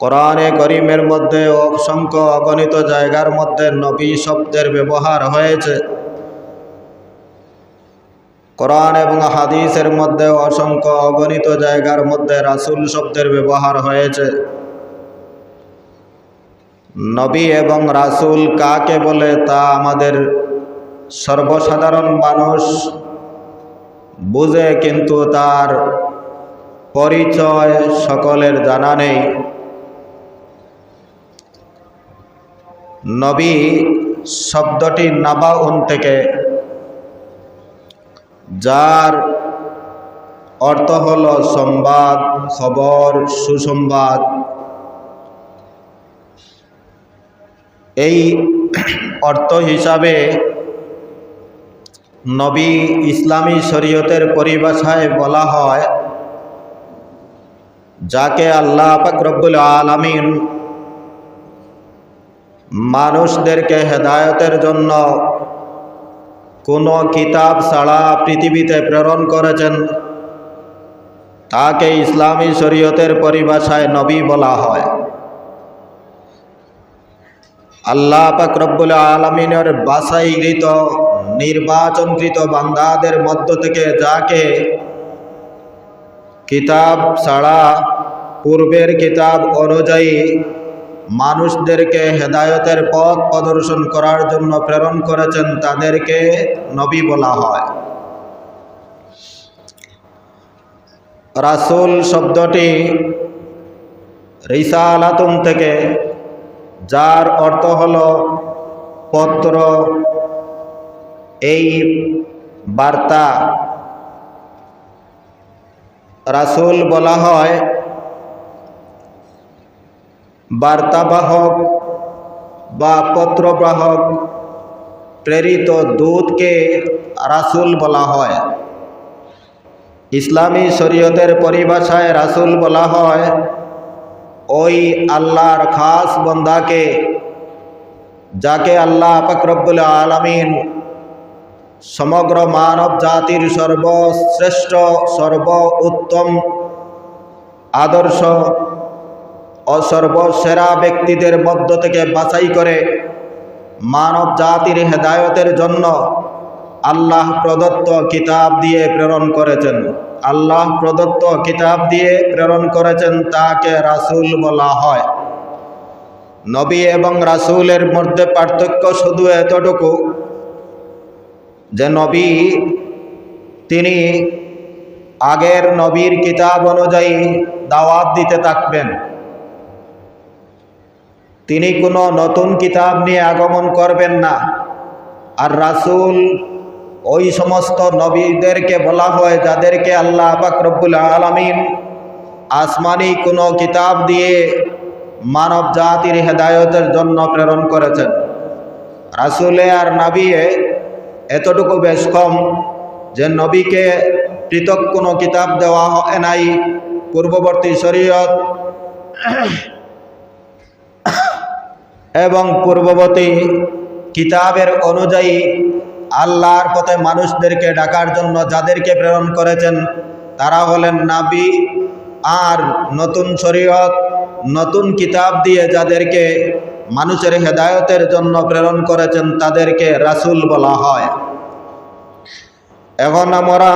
কোরআনে করিমের মধ্যে অসংখ্য অগণিত জায়গার মধ্যে নবী শব্দের ব্যবহার হয়েছে। কোরআন এবং হাদিসের মধ্যে অসংখ্য অগণিত জায়গার মধ্যে রাসূল শব্দের ব্যবহার হয়েছে। নবী এবং রাসূল কাকে বলে তা আমাদের সর্বসাধারণ মানুষ বুঝে, কিন্তু তার পরিচয় সকলের জানা নেই। নবী শব্দটি নাবাউন থেকে, যার অর্থ হল সংবাদ, খবর, সুসংবাদ। এই অর্থ হিসাবে নবী ইসলামী শরীয়তের পরিভাষায় বলা হয়, যাকে আল্লাহ পাক রব্বুল আলামিন মানুষদেরকে হেদায়তের জন্য কোনো কিতাব ছাড়া পৃথিবীতে প্রেরণ করেছেন, তাকে ইসলামী শরীয়তের পরিভাষায় নবী বলা হয়। আল্লাহ পাক রব্বুল আলমিনের বাসাইকৃত নির্বাচনকৃত বান্দাদের মধ্য থেকে যাকে কিতাব ছাড়া পূর্বের কিতাব অনুযায়ী মানুষদেরকে হেদায়তের পথ প্রদর্শন করার জন্য প্রেরণ করেছেন তাদেরকে নবী বলা হয়। রাসুল শব্দটি রিসালাতুন থেকে, যার অর্থ হল পত্র, এই বার্তা। রাসুল বলা হয় বার্তাবাহক বা পত্রবাহক প্রেরিত দূতকে রাসুল বলা হয়। ইসলামী শরীয়তের পরিভাষায় রাসুল বলা হয়, ওই আল্লাহর খাস বন্দাকে, যাকে আল্লাহ পাকরব্বুল আলমিন সমগ্র মানব জাতির সর্বশ্রেষ্ঠ সর্ব উত্তম আদর্শ ও সর্বসেরা ব্যক্তিদের মধ্য থেকে বাছাই করে মানব জাতির হেদায়তের জন্য আল্লাহ প্রদত্ত কিতাব দিয়ে প্রেরণ করেছেন। আল্লাহ প্রদত্ত কিতাব দিয়ে প্রেরণ করেছেন তাকে রাসুল বলা হয়। নবী এবং রাসুলের মধ্যে পার্থক্য শুধু এতটুকু যে নবী, তিনি আগের নবীর কিতাব অনুযায়ী দাওয়াত দিতে থাকবেন। তিনি কোনো নতুন কিতাব নিয়ে আগমন করবেন না। আর রাসুল ওই সমস্ত নবীদেরকে বলা হয়, যাদেরকে আল্লাহ বাকরবুল আলমিন আসমানি কোনো কিতাব দিয়ে মানব জাতির হেদায়তের জন্য প্রেরণ করেছেন। রাসুলে আর নবীয়ে এতটুকু বেশ কম যে নবীকে পৃথক কোনো কিতাব দেওয়া হয় নাই। পূর্ববর্তী শরীয়ত এবং পূর্ববর্তী কিতাবের অনুযায়ী আল্লাহর পথে মানুষদেরকে ডাকার জন্য যাদেরকে প্রেরণ করেছেন, তারা হলেন নাবি আর নতুন শরীয়ত, নতুন কিতাব দিয়ে যাদেরকে মানুষের হেদায়তের জন্য প্রেরণ করেছেন, তাদেরকে রাসুল বলা হয়। এখন আমরা